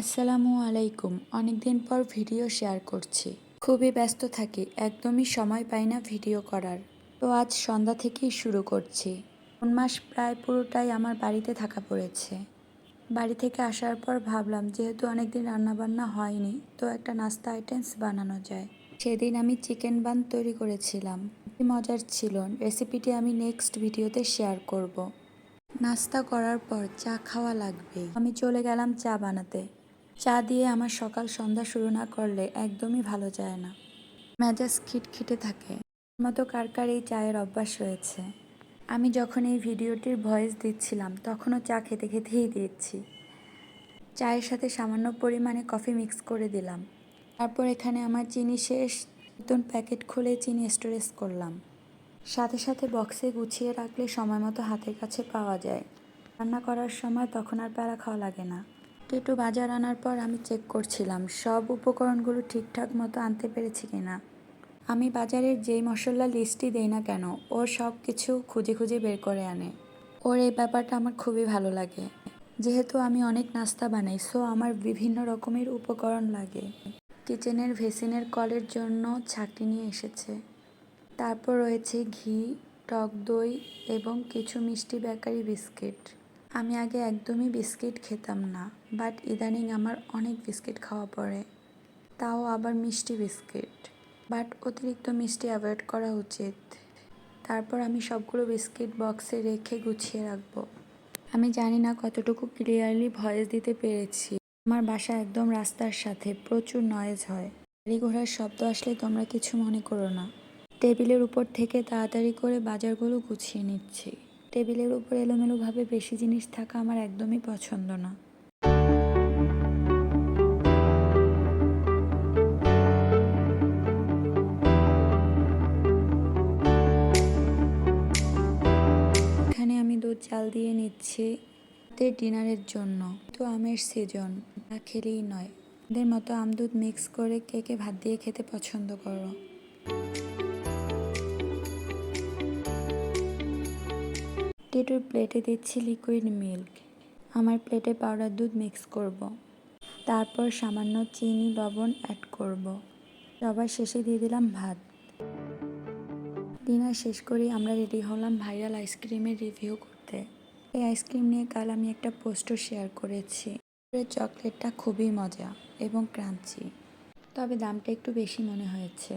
আসসালামু আলাইকুম। অনেকদিন পর ভিডিও শেয়ার করছি। খুবই ব্যস্ত থাকি, একদমই সময় পাই না ভিডিও করার। তো আজ সন্ধ্যা থেকেই শুরু করছি। কোন মাস প্রায় পুরোটাই আমার বাড়িতে থাকা পড়েছে। বাড়ি থেকে আসার পর ভাবলাম, যেহেতু অনেকদিন রান্নাবান্না হয়নি, তো একটা নাস্তা আইটেমস বানানো যায়। সেদিন আমি চিকেন বান তৈরি করেছিলাম। মজার ছিল। রেসিপিটি আমি নেক্সট ভিডিওতে শেয়ার করব। নাস্তা করার পর চা খাওয়া লাগবে। আমি চলে গেলাম চা বানাতে। চা দিয়ে আমার সকাল সন্ধ্যা শুরু না করলে একদমই ভালো যায় না। মেজাজ খিটখিটে থাকে। মতো কার কার এই চায়ের অভ্যাস রয়েছে? আমি যখন এই ভিডিওটির ভয়েস দিচ্ছিলাম, তখনও চা খেতে খেতেই দিচ্ছি। চায়ের সাথে সামান্য পরিমাণে কফি মিক্স করে দিলাম। তারপর এখানে আমার চিনি শেষ। নতুন প্যাকেট খুলে চিনি স্টোরেজ করলাম। সাথে সাথে বক্সে গুছিয়ে রাখলে সময় মতো হাতের কাছে পাওয়া যায়। রান্না করার সময় তখন আর প্যারা খাওয়া লাগে না। একটু বাজার আনার পর আমি চেক করছিলাম, সব উপকরণগুলো ঠিকঠাক মতো আনতে পেরেছি কিনা। আমি বাজারের যেই মশলা লিস্টই দেই না কেন, ও সব কিছু খুঁজে খুঁজে বের করে আনে। ওর এই ব্যাপারটা আমার খুবই ভালো লাগে। যেহেতু আমি অনেক নাস্তা বানাই সো আমার বিভিন্ন রকমের উপকরণ লাগে। কিচেনের ভেসিনের কলের জন্য ছাঁকনি নিয়ে এসেছে। তারপর রয়েছে ঘি, টক দই এবং কিছু মিষ্টি বেকারি বিস্কিট। আমি আগে একদমই বিস্কিট খেতাম না, বাট ইদানিং আমার অনেক বিস্কিট খাওয়া পড়ে। তাও আবার মিষ্টি বিস্কিট। বাট অতিরিক্ত মিষ্টি অ্যাভয়েড করা উচিত। তারপর আমি সবগুলো বিস্কিট বক্সে রেখে গুছিয়ে রাখব। আমি জানি না কতটুকু ক্লিয়ারলি ভয়েস দিতে পেরেছি। আমার বাসা একদম রাস্তার সাথে, প্রচুর নয়েজ হয়। গাড়ি ঘোড়ার শব্দ আসলে তোমরা কিছু মনে করো না। টেবিলের উপর থেকে তাড়াতাড়ি করে বাজারগুলো গুছিয়ে নিচ্ছি। টেবিলের উপর এলোমেলোভাবে বেশি জিনিস থাকা আমার একদমই পছন্দ না। এখানে আমি দুধ চাল দিয়ে নিচ্ছি রাতের ডিনারের জন্য। তো আমের সিজন না খেলেই নয়। ওদের মতো আম দুধ মিক্স করে কে কে ভাত দিয়ে খেতে পছন্দ করো? টিটুর প্লেটে দিচ্ছি লিকুইড মিল্ক আমার প্লেটে পাউডার দুধ মিক্স করব। তারপর সামান্য চিনি, লবণ অ্যাড করব। সবার শেষে দিয়ে দিলাম ভাত। ডিনার শেষ করেই আমরা রেডি হলাম ভাইরাল আইসক্রিমের রিভিউ করতে। এই আইসক্রিম নিয়ে কাল আমি একটা পোস্টও শেয়ার করেছি। চকলেটটা খুবই মজা এবং ক্রাঞ্চি তবে দামটা একটু বেশি মনে হয়েছে।